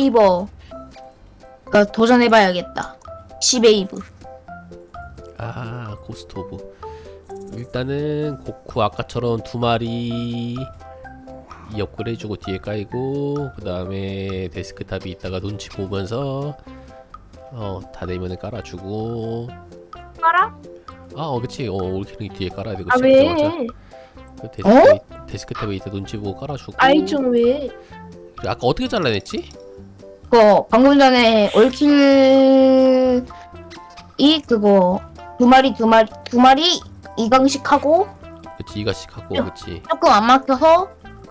세이버 가 도전해봐야겠다. 시베이브. 아 고스트 오브 일단은 고쿠 아까처럼 두 마리 이 업그레이드 해주고 뒤에 깔고 그 다음에 데스크탑이 있다가 눈치 보면서 어다 되면은 깔아주고 알아? 아 어 그치 어 올킬링 뒤에 깔아야 되고 아 왜? 그 데스크탑에, 데스크탑에 있다 눈치 보고 깔아주고 아이 좀 왜? 아까 어떻게 잘라냈지? 그거 방금 전에 올킬이 그거 두 마리 두 마리 두 마리 이강식 하고 그치 이가씩 하고 야. 그치 조금 안 막혀서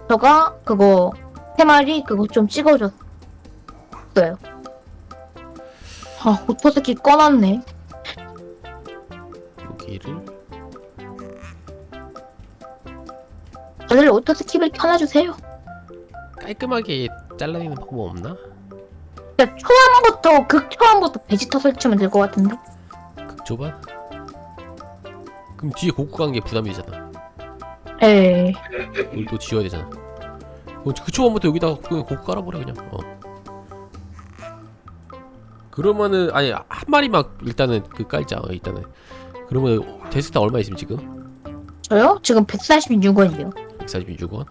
저가 그거 세 마리 그거 좀 찍어줬어요. 아 오토스키 꺼놨네. 여기를 다들 오토 스킵을 켜놔주세요. 깔끔하게 잘라내는 방법 없나? 진짜 초반부터 극 초반부터 베지터 설치면 될 것 같은데. 극초반? 그럼 뒤에 고쿠 간게 부담이 되잖아 에이. 우리 또 지워야 되잖아. 어, 그 초반부터 여기다가 그냥 고구 깔아버려 그냥. 어. 그러면은 아니 한 마리만 일단은 그 깔자 어, 일단은. 그러면 데스크탑 얼마 있으면 지금? 저요? 지금 146원이요. 146원.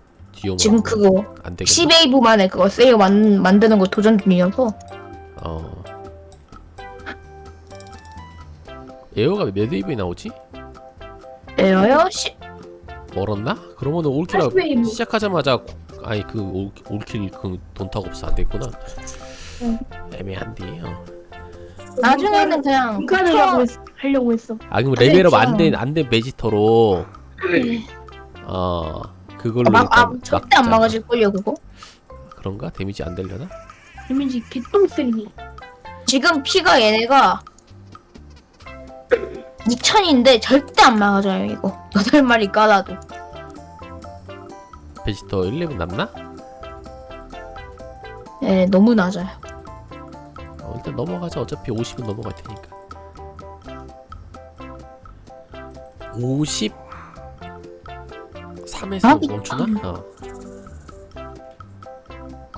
오면 지금 그거 안 되겠네. 시베이브만에 그거 세일 만, 만드는 거 도전 중이어서 어. 에어가 몇 웨이브에 나오지? 에어요? 시... 멀었나? 그러면은 올킬 웨이브. 시작하자마자 고- 아니 그 올, 올킬 그 돈 타고 없어 안 됐구나. 응. 애매한데. 어. 나중에는 그냥 하려고 했, 하려고 했어. 아 그럼 레벨업. 안된 안된 베지터로 어 그걸로 막, 아, 일단 절대 안 막자. 막아질걸요 그거? 그런가 데미지 안 되려나? 데미지 개똥쓰레기. 지금 피가 얘네가 2000인데 절대 안 막아져요 이거 8마리 깔아도 베지터 11 남나? 예 너무 낮아요 어, 일단 넘어가자 어차피 50은 넘어갈 테니까 50 3에서 아, 멈추나? 어.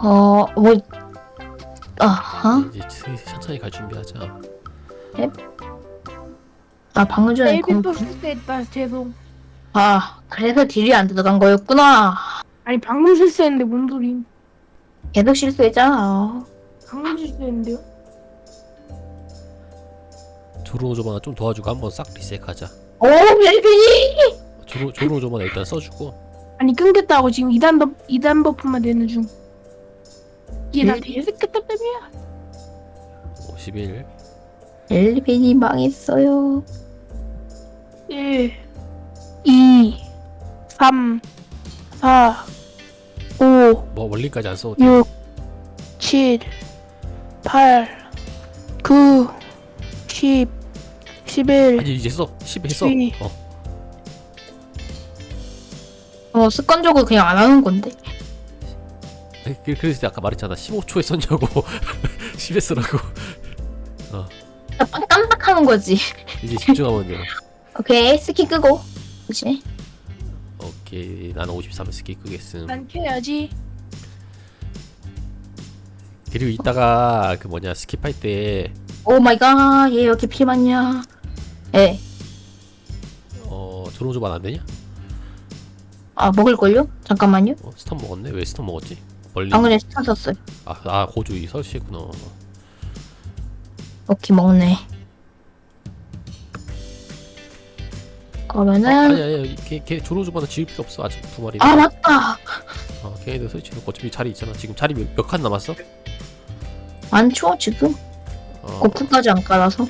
어 뭐 아하 이제 슬슬 천천히 갈 준비하자 아 방금 전에 에이비 공... 또 실수했다. 죄송. 아 그래서 딜이 안 들어간 거였구나 아니 방금 실수했는데 뭔 소리? 계속 실수했잖아 방금 실수했는데요? 조로조마나 좀 도와주고 한번 싹 리셋하자 오 멜빈이 조로, 조로조마나 일단 써주고 아니 끊겼다고 지금 2단 버 2단 버프만 되는 중. 이게 다 음. 데스크탑 때문이야. 51 멜빈이 망했어요 1 2 3 4 5 뭐 원리까지 안 써도 돼 6 7 8 9 10 11 아니 이제 써. 10 했어. 네. 어. 어 습관적으로 그냥 안 하는 건데 아니, 그- 그래서 아까 말했잖아. 15초에 썼냐고. 10에 쓰라고. 깜- 깜빡하는 거지 이제 집중하면 돼. 오케이 스키 끄고 그치 오케이. 나는 53에 스키 끄겠음. 난 켜야지 그리고 이따가 그 뭐냐 스킵할 때 오 마이 갓얘 이렇게 피 많냐 예. 어, 조롱조반 안 되냐? 아 먹을걸요? 잠깐만요 어, 스턴 먹었네. 왜 스턴 먹었지? 멀리. 방금 전에 스탄 썼어요 아, 아 고주의 설치했구나. 오케이 먹네 그러면은 아니 아니 걔, 걔 조롱조반은 지을 필요 없어 아직 두 마리. 아 맞다 어, 걔네들 설치해놓고 어차피 자리 있잖아. 지금 자리 몇 칸 남았어? 많죠 지금 어, 고프까지 안 깔아서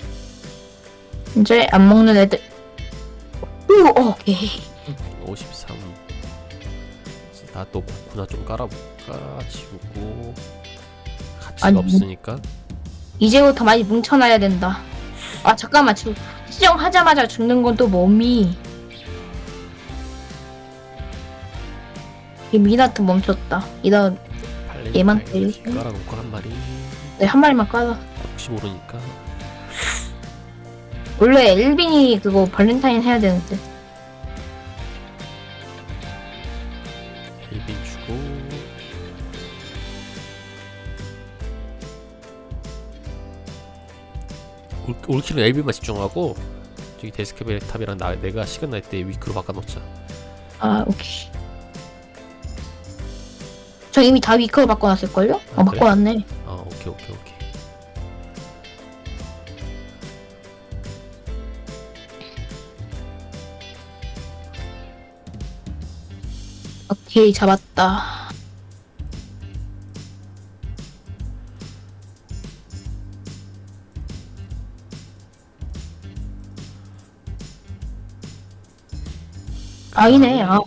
이제 안 먹는 애들 오 오케이 53. 나또 코코나 좀 깔아볼까? 지우고. 가치가 아니, 없으니까. 이제부터 많이 뭉쳐놔야 된다. 아 잠깐만 지금 시정하자마자 죽는 건 또 몸이. 이 미나트 멈췄다. 팔레 얘만 때리세요? 깔아놓고 한 마리. 네, 한 마리만 깔아. 혹시 모르니까. 원래 엘빈이 그거 발렌타인 해야 되는데 올- 올킬은 엘비만 집중하고 저기 데스크벨 탑이랑 나 내가 시간 날 때 위크로 바꿔놓자. 아 오케이 저 이미 다 위크로 바꿔놨을걸요? 어 아, 그래? 바꿔놨네 아 오케이 오케이 오케이. 오케이 잡았다 아니네. 아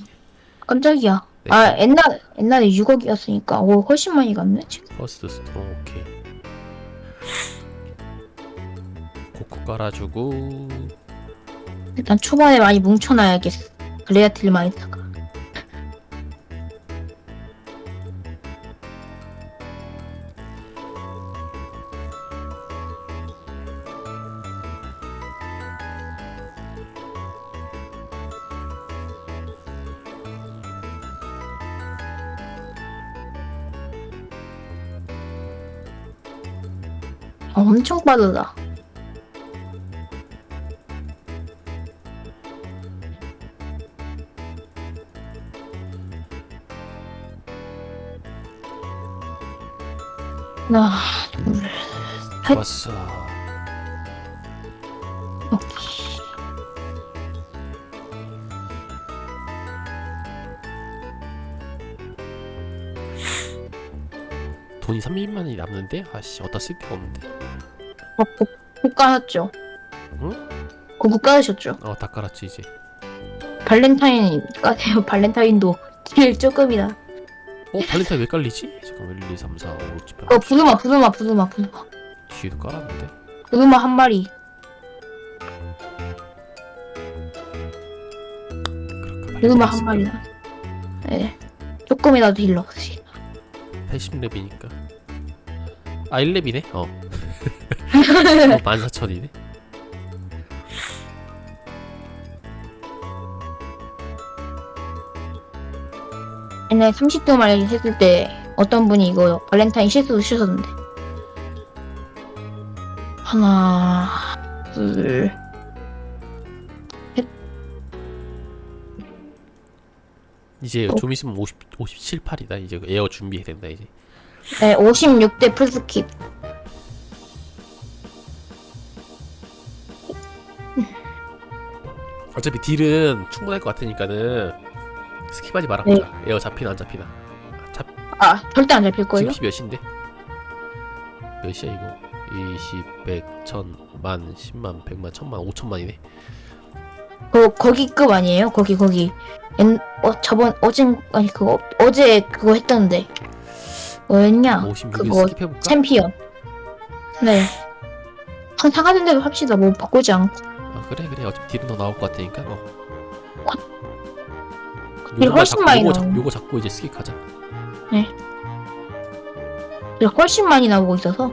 깜짝이야. 네. 아 옛날 옛날에 6억이었으니까. 오 훨씬 많이 갔네 지금. 퍼스트 스톤 오케이. 코코 깔아주고. 일단 초반에 많이 뭉쳐놔야겠어. 그래야 딜 많이 타가 어, 엄청 빠르다 하나 핫. 좋았어. 오케이 돈이 30만 원이 남는데 아씨 어디다 쓸 데가 없는데. 어, 국, 국 깔았죠? 응? 그국 깔으셨죠? 어 다 깔았지 이제. 발렌타인 까세요 발렌타인도 딜 조금이다 어 발렌타인 왜 깔리지? 잠깐 1, 2, 3, 4, 5, 6, 7, 8, 어 부두마 부두마 부두마 부두마 뒤에도 깔았는데. 부두마 한 마리 발렌타인 한 마리다 네 조금이라도 딜 넣으시 80렙이니까. 아 1렙이네. 어. 어 14,000이네. 옛날에 30도 마리 했을 때 어떤 분이 이거 발렌타인 실수로 쓰셨는데 하나 둘 이제 어. 좀 있으면 50, 57, 8이다. 이제 에어 준비해야 된다 이제. 네, 56대 풀스킵 어차피 딜은 충분할 것 같으니까는 스킵하지 마라. 네. 에어 잡히나 안 잡히나. 아, 잡아 절대 안 잡힐걸요? 지금 몇인데? 몇이야 이거? 20, 100, 1000, 만, 10만, 100만, 1000만, 5000만이네. 그 거기 급 아니에요? 거기 거기 옛, 어 저번 어젠 아니 그거 어제 그거 했던데 뭐였냐 56을 그거 스킵해볼까? 챔피언 네 상하는 대로 합시다 뭐 바꾸지 않고 아 그래 그래. 어차피 딜은 더 나올 것 같으니까. 어. 딜 요거만 훨씬 잡고, 많이 요거, 잡, 나오네. 요거 잡고 이제 스킵 하자. 훨씬 많이 나오고 있어서.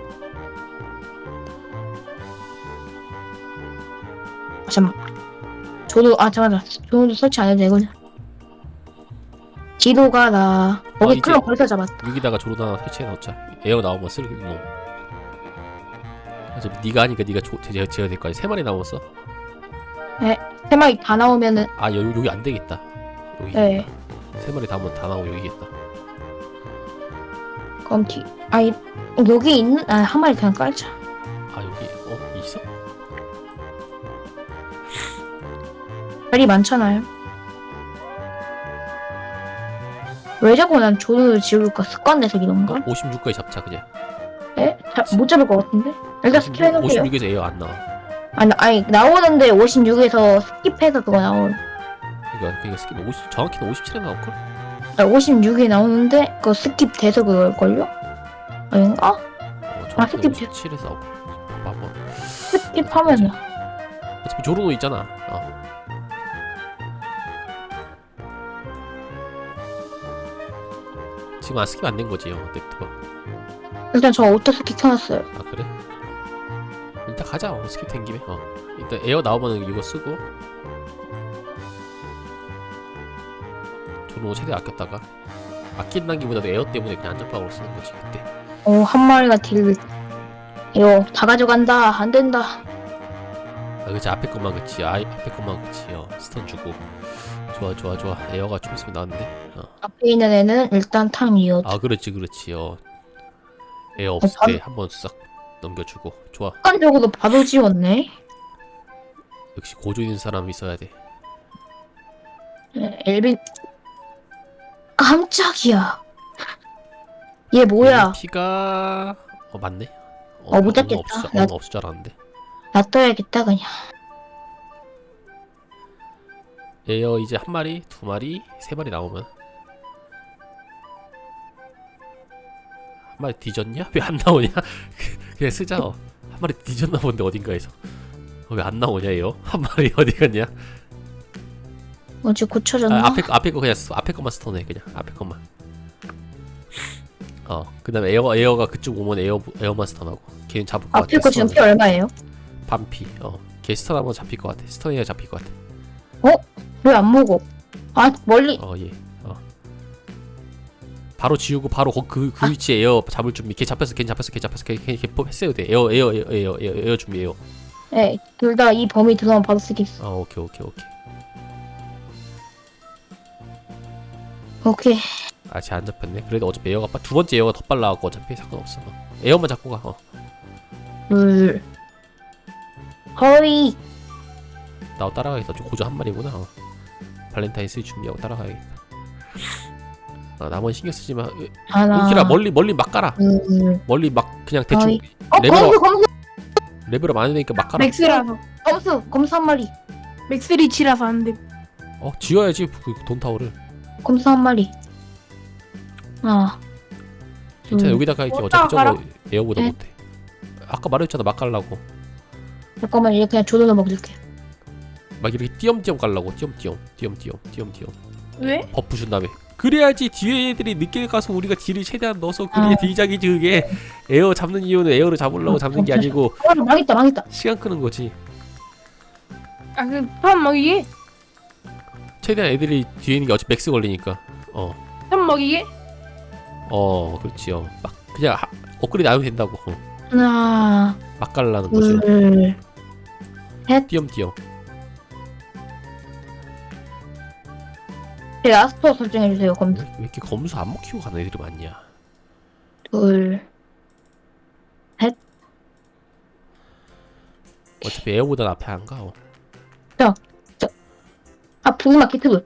아, 잠깐 저도 아 잠깐만. 저도 설치 안 해도 되거든. 지도가 나 아, 거기 이제- 클럽 벌써 잡았다. 여기다가 하나 설치해 놓자. 에어 나오면 쓸 놈. 어차피 네가 하니까 네가 조, 제어야 될 거 아니야. 세 마리 남았어 세 마리 다 나오면은 아 여기, 여기 안 되겠다. 여기 네. 세 마리 남으면 다 나오고 여기겠다. 그럼 뒤 아니 여기 있는 아 한 마리 그냥 깔자. 아 여기 어 있어? 말이 많잖아요. 왜 자꾸 난 조를 지울까 습관 내서 이런가? 56까지 잡자 그냥. 에? 자, 못 잡을 것 같은데? 일단 스킵해놓을게요. 56에서 에어 안 나와 아니, 아니 나오는데 56에서 스킵해서 그거 나온 이거 그러니까 스킵 50 정확히는 57에 나올걸? 아, 56에 나오는데 그거 스킵 돼서 그럴걸요? 아닌가? 어 정확히 스킵 57에서 나올 봐봐 한번 스킵하면은. 어차피 조르노 있잖아. 어. 지금 안 스킵 안 된 거지 어 냅둬봐 일단 저 오토 스킵 켜놨어요. 아 그래? 가자. 어, 스킵 된 김에. 어. 일단 에어 나오면은 이거 쓰고. 조르노 최대 아꼈다가 아낀다는 기보다도 에어 때문에 그냥 안전빵으로 쓰는 거지 그때. 어한 마리가 딜. 이거 다 가져간다. 안 된다. 아 그치. 앞에 것만 그치. 아 앞에 것만 그치. 어 스턴 주고. 좋아 좋아 좋아. 에어가 좀 있으면 나왔는데? 어. 앞에 있는 애는 일단 탐 이어. 아 그렇지 그렇지. 어. 에어 없을 어, 때 한 번 싹 넘겨주고 좋아 습관적으로 바로 지웠네. 역시 고조 있는 사람 있어야 돼 네, 엘빈. 깜짝이야. 얘 뭐야? 피가 어 맞네 어, 못 잡겠다. 줄- 나- 없을 줄 알았는데 나 떠야겠다 그냥. 에어 이제 한 마리 두 마리 세 마리 나오면 마리 뒤졌냐 왜 안 나오냐 그냥 쓰자 어. 한 마리 뒤졌나 본데 어딘가에서 어, 왜안 나오냐 에어 한 마리 어디 갔냐 어제 고쳐졌나? 아, 앞에 거 앞에 거 그냥 스- 앞에 것만 스턴해 그냥 앞에 것만. 어 그다음에 에어 에어가 그쪽 오면 에어 에어만 스턴하고 걔는 잡을 것 같아. 앞에 거 지금 피. 얼마예요? 반피. 어걔 스턴하면 잡힐 것 같아. 스턴해야 잡힐 것 같아. 왜 안 먹어? 아 멀리. 어 예. 어. 바로 지우고 바로 그, 그, 그 위치에 에어 잡을 준비. 걔 잡혔어. 걔 잡혔어. 걔 잡혔어. 걔, 걔, 걔 했어야 돼. 에어 에어 에어 에어 에어, 에어 준비 에어. 네, 둘 다 이 범위 들어가면 바로 쓰겠어. 어 오케이 오케이 오케이. 오케이. 아 쟤 안 잡혔네. 그래도 어차피 에어가 빠, 두 번째 에어가 더 빨라갖고 어차피 상관없어. 어. 에어만 잡고 가. 어. 둘. 허이. 나도 따라가겠다. 좀 고조 한 마리구나. 어. 발렌타인스 준비하고 따라가야겠다. 아, 나머지 신경 쓰지 마. 으, 하나. 은키라 멀리 멀리 막 깔아. 둘. 멀리 막 그냥 대충 어이. 어, 레벨업. 검수, 검수, 레벨업 안 되니까 막 깔아. 맥스라서 검수, 검수 한 마리. 맥스 리치라서 안 돼. 어, 지어야지 그 돈타워를. 검수 한 마리. 아. 괜찮아. 음. 여기다가 이렇게 어차피 저거 에어보다 네. 못해. 아까 말했잖아. 막 깔라고. 잠깐만, 얘 그냥 조절로 먹일게. 막 이렇게 띄엄띄엄 깔라고. 띄엄띄엄. 띄엄띄엄. 띄엄띄엄. 왜? 버프 준 다음에. 그래야지 뒤에 애들이 늦게 가서 우리가 딜을 최대한 넣어서 그게 아. 딜작이지 그게 에어 잡는 이유는 에어를 잡으려고 잡는 게 아니고 어, 망했다, 망했다. 시간 끄는 거지 아그 편 먹이게? 최대한 애들이 뒤에 있는 게 어차피 맥스 걸리니까 어편 먹이게? 어 그렇지요 막 그냥 하, 업그레이드 안 해도 된다고 어. 하나, 막 갈라는 거지 둘. 띄엄띄엄 제 아스터 설정해주세요, 검수. 왜, 왜 이렇게 검수 안 먹히고 가는 애들이 많냐 둘. 어차피 에어보다 앞에 안 가. 어. 아, 부그마 키트브. 어.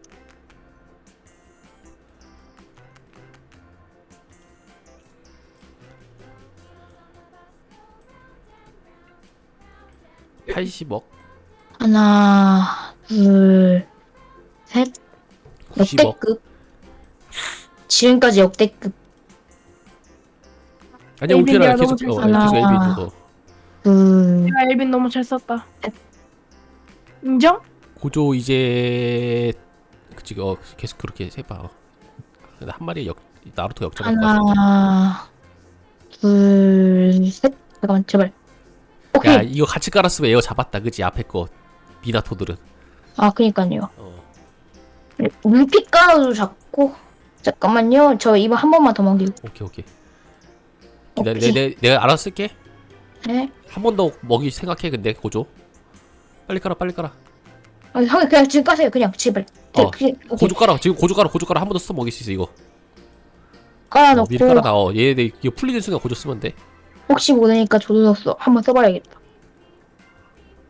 80억 하나, 둘, 셋. 90억 역대급. 지금까지 역대급. 아니야 내가 계속 너무 어, 잘 계속 썼다. 엘빈 어. 둘. 내가 엘빈 너무 잘 썼다. 인정? 고조 이제 그치 어 계속 그렇게 해봐 어. 근데 한 마리 역 나루토 역전할 것 같아 하나, 둘, 셋. 잠깐만, 제발. 오케이. 야 이거 같이 깔았으면 에어 잡았다 그지 앞에 거 미나토들은 아, 그니까요. 어. 물피 깔아도 잡고. 잠깐만요. 저 이번 한 번만 더 먹이고. 오케이 오케이 기다려 오케이. 내, 내, 내가 알아서 쓸게 네. 한 번 더 먹이 생각해 근데 고조 빨리 깔아 빨리 깔아 아, 형 그냥 지금 까세요. 그냥 제발. 어. 그냥. 고조 깔아 지금 고조 깔아 고조 깔아 한 번더 써서 먹일 수 있어 이거 어, 깔아놓고 미리 깔아 나어 얘네 이거 풀리는 순간 고조 쓰면 돼 혹시 모르니까 조도덕서 한번 써봐야겠다.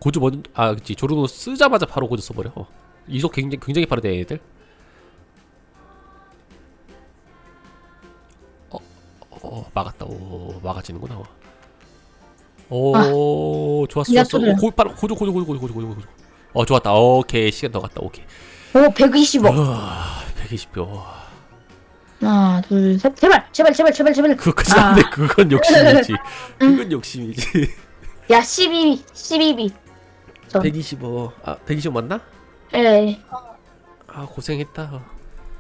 고조 먼저 아 그치 조르노 쓰자마자 바로 고조 써버려 어. 이속 굉장히 굉장히 빠르대 얘네들 어, 어 막았다 오 막아지는구나 어. 오 좋았어 좋았어 미나토들. 오, 고, 바로 고조 고조 고조 고조 고조 고조 고조 어 좋았다 오케이 시간 더 갔다 오케이 오 120억. 120표 하나 둘 셋. 제발 제발 제발 제발 제발. 그거까지 아. 안돼 그건 욕심이지 그건 욕심이지 야 12, 12비. 125. 아, 125 맞나? 예. 아, 고생했다.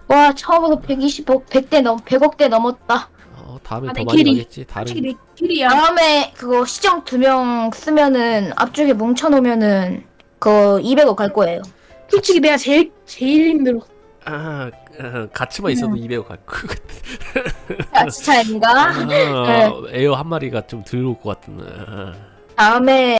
와 처음으로 120억 100대 넘 100억대 넘었다. 어, 다음에 아, 더 내 많이. 가겠지. 다른 솔직히 내 길이야. 다음에 그거 시정 두 명 쓰면은 앞쪽에 뭉쳐놓으면은 그 200억 갈 거예요. 솔직히 내가 제일 제일 힘들어. 아, 아, 같이만 있어도 200억 갈 거. 야 진짜 아닌가? 아, 에어 한 마리가 좀 들어올 것 같은. 아, 다음에